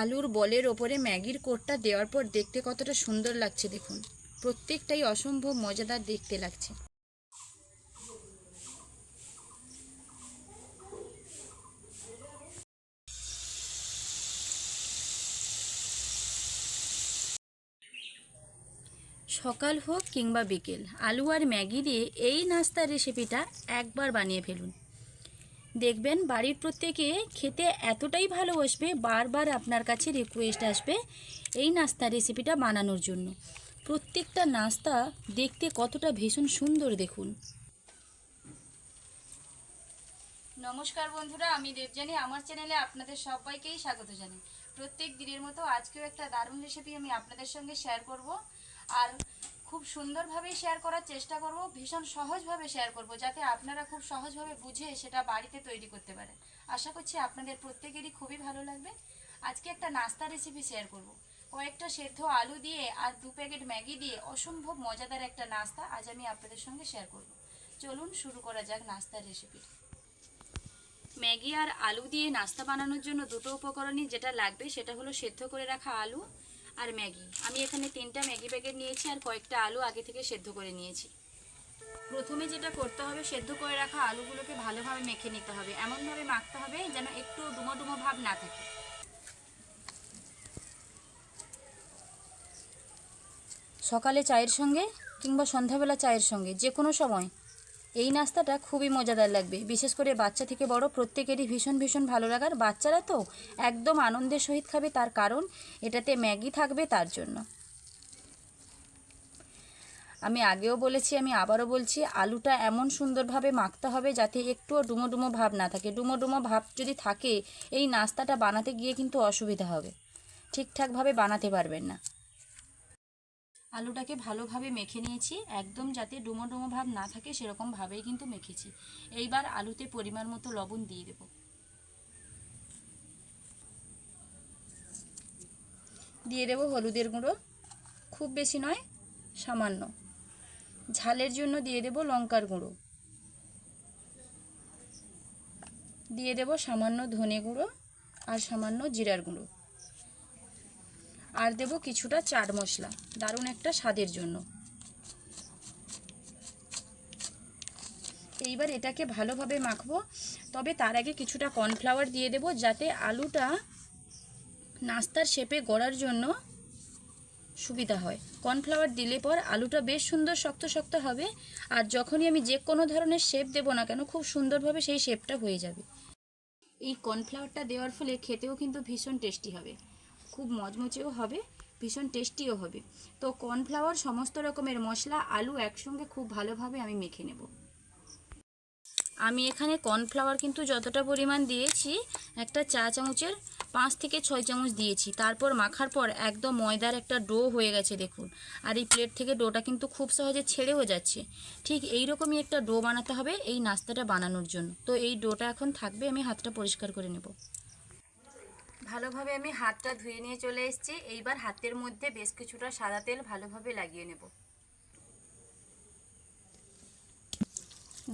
আলুর বলের ওপরে ম্যাগির কোটটা দেওয়ার পর দেখতে কতটা সুন্দর লাগছে দেখুন। প্রত্যেকটাই অসম্ভব মজাদার দেখতে লাগছে। সকাল হোক কিংবা বিকেল, আলু আর ম্যাগি দিয়ে এই নাস্তার রেসিপিটা একবার বানিয়ে ফেলুন। দেখবেন বাড়ির প্রত্যেকে খেতে এতটাই ভালোবাসবে, বারবার আপনার কাছে রিকোয়েস্ট আসবে এই নাস্তার রেসিপিটা বানানোর জন্য। প্রত্যেকটা নাস্তা দেখতে কতটা ভীষণ সুন্দর দেখুন। নমস্কার বন্ধুরা, আমি দেবজানি আমার চ্যানেলে আপনাদের সবাইকেই স্বাগত জানাই। প্রত্যেক দিনের মতো আজকেও একটা দারুণ রেসিপি আমি আপনাদের সঙ্গে শেয়ার করব। আর খুব সুন্দরভাবে শেয়ার করার চেষ্টা করব, ভীষণ সহজভাবে শেয়ার করব, যাতে আপনারা খুব সহজভাবে বুঝে সেটা বাড়িতে তৈরি করতে পারেন। আশা করছি আপনাদের প্রত্যেকেরই খুবই ভালো লাগবে। আজকে একটা নাস্তা রেসিপি শেয়ার করব। কয়েকটা সেদ্ধ আলু দিয়ে আর দু প্যাকেট ম্যাগি দিয়ে অসম্ভব মজাদার একটা নাস্তা আজ আমি আপনাদের সঙ্গে শেয়ার করব। চলুন শুরু করা যাক নাস্তার রেসিপি ম্যাগি আর আলু দিয়ে নাস্তা বানানোর জন্য দুটো উপকরণই যেটা লাগবে সেটা হলো সেদ্ধ করে রাখা আলু আর ম্যাগি। আমি এখানে তিনটা ম্যাগি প্যাকেট নিয়েছি আর কয়েকটা আলু আগে থেকে সেদ্ধ করে নিয়েছি। প্রথমে যেটা করতে হবে, সেদ্ধ করে রাখা আলুগুলোকে ভালোভাবে মেখে নিতে হবে। এমনভাবে মাখতে হবে যেন একটু ডুমো ডুমো ভাব না থাকে। সকালে চায়ের সঙ্গে কিংবা সন্ধ্যাবেলা চায়ের সঙ্গে, যে কোনো সময় এই নাস্তাটা খুবই মজাদার লাগবে। বিশেষ করে বাচ্চা থেকে বড় প্রত্যেকেরই ভীষণ ভীষণ ভালো লাগার। বাচ্চারা তো একদম আনন্দের সহিত খাবে, তার কারণ এটাতে ম্যাগি থাকবে তার জন্য। আমি আগেও বলেছি, আমি আবারও বলছি, আলুটা এমন সুন্দরভাবে মাখতে হবে যাতে একটুও ডুমো ডুমো ভাব না থাকে। ডুমো ডুমো ভাব যদি থাকে, এই নাস্তাটা বানাতে গিয়ে কিন্তু অসুবিধা হবে। ঠিকঠাকভাবে বানাতে পারবেন না। আলুটাকে ভালোভাবে মেখে নিয়েছি, একদম যাতে ডুমো ডুমো ভাব না থাকে সেরকমভাবেই কিন্তু মেখেছি। এইবার আলুতে পরিমাণ মতো লবণ দিয়ে দেব। দিয়ে দেব হলুদের গুঁড়ো, খুব বেশি নয়, সামান্য। ঝালের জন্য দিয়ে দেব লঙ্কার গুঁড়ো। দিয়ে দেব সামান্য ধনে গুঁড়ো আর সামান্য জিরার গুঁড়ো। আর দেব কিছুটা চাট মশলা। দারুণ একটা স্বাদের জন্য। এইবার এটাকে ভালোভাবে মাখবো। তবে তার আগে কিছুটা কর্নফ্লাওয়ার দিয়ে দেব, যাতে আলুটা নাস্তার শেপে গড়ার জন্য সুবিধা হয়। কর্নফ্লাওয়ার দিলে পর আলুটা বেশ সুন্দর শক্ত শক্ত হবে, আর যখনই আমি যে কোনো ধরনের শেপ দেবো না কেন, খুব সুন্দরভাবে সেই শেপটা হয়ে যাবে। এই কর্নফ্লাওয়ারটা দেওয়ার ফলে খেতেও কিন্তু ভীষণ টেস্টি হবে। খুব মচমচেও হবে, ভীষণ টেস্টিও হবে। তো কর্নফ্লাওয়ার সমস্ত রকমের মশলা, আলু একসঙ্গে খুব ভালোভাবে আমি মেখে নেব। আমি এখানে কর্নফ্লাওয়ার কিন্তু যতটা পরিমাণ দিয়েছি, একটা চা চামচের পাঁচ থেকে ছয় চামচ দিয়েছি। তারপর মাখার পর একদম ময়দার একটা ডো হয়ে গেছে, দেখুন। আর এই প্লেট থেকে ডোটা কিন্তু খুব সহজে ছেড়েও যাচ্ছে। ঠিক এই রকমই একটা ডো বানাতে হবে এই নাস্তাটা বানানোর জন্য। তো এই ডোটা এখন থাকবে, আমি হাতটা পরিষ্কার করে নেব। ভালোভাবে আমি হাতটা ধুয়ে নিয়ে চলে এসেছি। এইবার হাতের মধ্যে বেশ কিছুটা সাদা তেল ভালোভাবে লাগিয়ে নেব।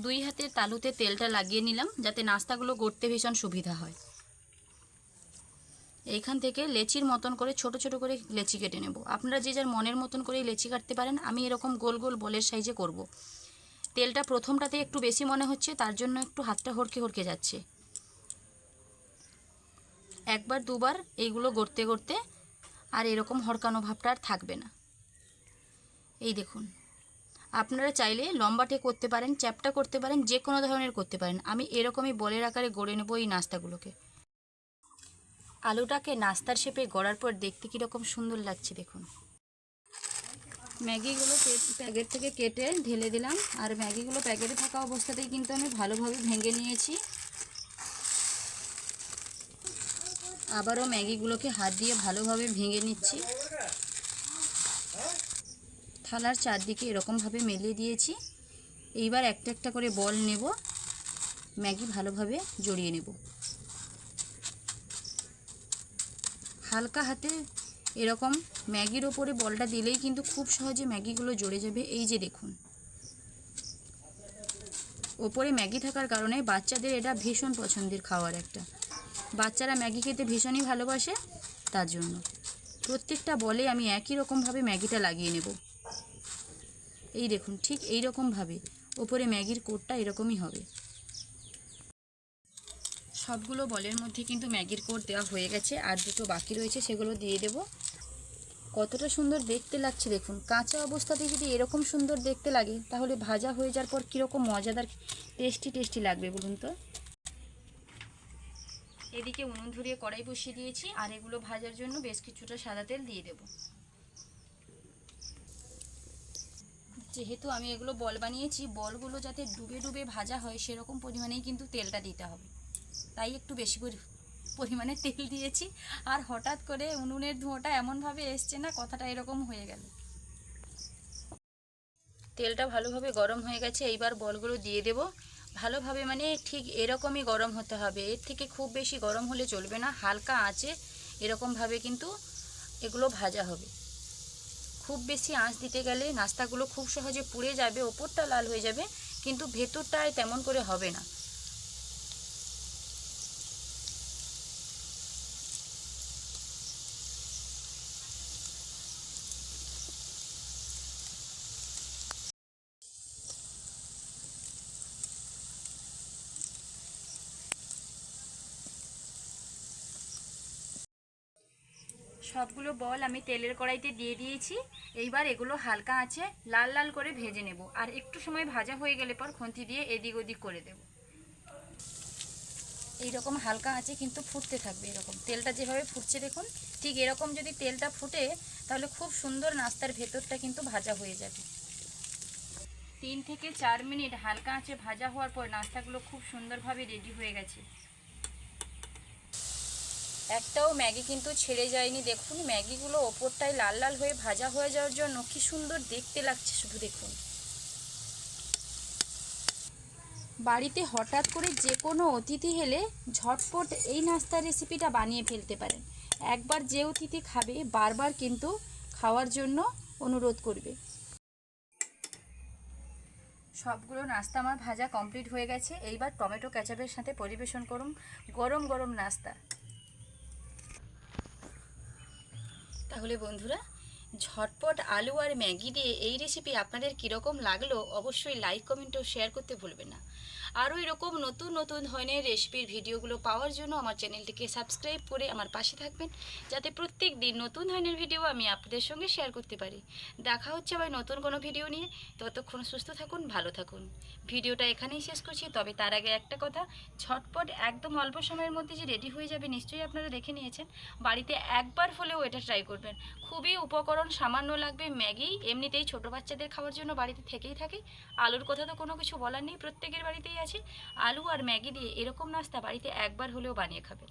দুই হাতের তালুতে তেলটা লাগিয়ে নিলাম, যাতে নাস্তাগুলো গড়তে ভীষণ সুবিধা হয়। এইখান থেকে লেচির মতন করে ছোট ছোট করে লেচি কেটে নেব। আপনারা যে যার মনের মতন করে লেচি কাটতে পারেন, আমি এরকম গোল গোল বলের সাইজে করব। তেলটা প্রথমটাতে একটু বেশি মনে হচ্ছে, তার জন্য একটু হাতটা হরকে হরকে যাচ্ছে। একবার, দুবার এইগুলো গড়তে গড়তে আর এরকম হরকানো ভাবটা আর থাকবে না। এই দেখুন, আপনারা চাইলে লম্বাটে করতে পারেন, চ্যাপটা করতে পারেন, যে কোনো ধরনের করতে পারেন। আমি এরকমই বলের আকারে গড়ে নেব এই নাস্তাগুলোকে। আলুটাকে নাস্তার শেপে গড়ার পর দেখতে কীরকম সুন্দর লাগছে, দেখুন। ম্যাগিগুলো প্যাকেট থেকে কেটে ঢেলে দিলাম। আর ম্যাগিগুলো প্যাকেটে থাকা অবস্থাতেই কিন্তু আমি ভালোভাবে ভেঙে নিয়েছি। আবারও ম্যাগিগুলোকে হাত দিয়ে ভালোভাবে ভেঙে নিচ্ছি। থালার চারদিকে এরকমভাবে মেলিয়ে দিয়েছি। এইবার একটা একটা করে বল নেব। ম্যাগি ভালোভাবে জড়িয়ে নেব। হালকা হাতে এরকম ম্যাগির ওপরে বলটা দিলেই কিন্তু খুব সহজে ম্যাগিগুলো জড়ে যাবে। এই যে দেখুন। ওপরে ম্যাগি থাকার কারণে বাচ্চাদের এটা ভীষণ পছন্দের খাওয়ার একটা। বাচ্চারা ম্যাগি খেতে ভীষণই ভালোবাসে তার জন্য। প্রত্যেকটা বলে আমি একই রকমভাবে ম্যাগিটা লাগিয়ে নেব। এই দেখুন, ঠিক এই রকমভাবে ওপরে ম্যাগির কোটটা এরকমই হবে। সবগুলো বলের মধ্যে কিন্তু ম্যাগির কোট দেওয়া হয়ে গেছে, আর দুটো বাকি রয়েছে সেগুলো দিয়ে দেব। কতটা সুন্দর দেখতে লাগছে দেখুন, কাঁচা অবস্থাতে যদি এরকম সুন্দর দেখতে লাগে, তাহলে ভাজা হয়ে যাওয়ার পর কীরকম মজাদার টেস্টি টেস্টি লাগবে বলুন তো? এদিকে উনুন ধরিয়ে কড়াই বসিয়ে দিয়েছি, আর এগুলো ভাজার জন্য বেশ কিছুটা সাদা তেল দিয়ে দেব। যেহেতু আমি এগুলো বল বানিয়েছি, বলগুলো যাতে ডুবে ডুবে ভাজা হয়, সেরকম পরিমাণেই কিন্তু তেলটা দিতে হবে। তাই একটু বেশি পরিমাণে তেল দিয়েছি, আর হঠাৎ করে উনুনের ধোঁয়াটা এমনভাবে এসছে না, কথাটা এরকম হয়ে গেল। তেলটা ভালোভাবে গরম হয়ে গেছে, এইবার বলগুলো দিয়ে দেব। ভালোভাবে মানে ঠিক এরকমই গরম হতে হবে। এর থেকে খুব বেশি গরম হলে চলবে না। হালকা আঁচে এরকমভাবে কিন্তু এগুলো ভাজা হবে। খুব বেশি আঁচ দিতে গেলে নাস্তাগুলো খুব সহজে পুড়ে যাবে, ওপরটা লাল হয়ে যাবে, কিন্তু ভেতরটায় তেমন করে হবে না। সবগুলো বল আমি তেলের কড়াইতে দিয়ে দিয়েছি। এইবার এগুলো হালকা আছে লাল লাল করে ভেজে নেব। আর একটু সময় ভাজা হয়ে গেলে পর খুন্তি দিয়ে এদিক ওদিক করে দেব। এইরকম হালকা আছে কিন্তু ফুটতে থাকবে এরকম। তেলটা যেভাবে ফুটছে দেখুন, ঠিক এরকম যদি তেলটা ফুটে, তাহলে খুব সুন্দর নাস্তার ভেতরটা কিন্তু ভাজা হয়ে যাবে। তিন থেকে চার মিনিট হালকা আঁচে ভাজা হওয়ার পর নাস্তাগুলো খুব সুন্দরভাবে রেডি হয়ে গেছে। একটাও ম্যাগি কিন্তু ছেড়ে যায়নি। দেখুন, ম্যাগিগুলো ওপরটায় লাল লাল হয়ে ভাজা হয়ে যাওয়ার জন্য কি সুন্দর দেখতে লাগছে, শুধু দেখুন। বাড়িতে হঠাৎ করে যে কোনো অতিথি এলে ঝটপট এই নাস্তার রেসিপিটা বানিয়ে ফেলতে পারেন। একবার যে অতিথি খাবে, বারবার কিন্তু খাওয়ার জন্য অনুরোধ করবে। সবগুলো নাস্তা আমার ভাজা কমপ্লিট হয়ে গেছে। এইবার টমেটো ক্যাচাপের সাথে পরিবেশন করুন। গরম গরম নাস্তা। তাহলে বন্ধুরা, ঝটপট আলু আর ম্যাগি দিয়ে এই রেসিপি আপনাদের কীরকম লাগল অবশ্যই লাইক কমেন্ট ও শেয়ার করতে ভুলবেন না। আরও এরকম নতুন নতুন ধরনের রেসিপির ভিডিওগুলো পাওয়ার জন্য আমার চ্যানেলটিকে সাবস্ক্রাইব করে আমার পাশে থাকবেন, যাতে প্রত্যেক দিন নতুন ধরনের ভিডিও আমি আপনাদের সঙ্গে শেয়ার করতে পারি। দেখা হচ্ছে আবার নতুন কোনো ভিডিও নিয়ে। ততক্ষণ সুস্থ থাকুন, ভালো থাকুন। ভিডিওটা এখানেই শেষ করছি, তবে তার আগে একটা কথা, ঝটপট একদম অল্প সময়ের মধ্যে যে রেডি হয়ে যাবে নিশ্চয়ই আপনারা দেখে নিয়েছেন। বাড়িতে একবার হলেও এটা ট্রাই করবেন। খুবই উপকরণ সামান্য লাগবে, ম্যাগি এমনিতেই ছোট বাচ্চাদের খাওয়ার জন্য বাড়িতে থেকেই থাকে। আলুর কথা তো কোনো কিছু বলার নেই, প্রত্যেকের বাড়িতেই আছে। আলু আর ম্যাগি দিয়ে এরকম নাস্তা বাড়িতে একবার হলেও বানিয়ে খাবেন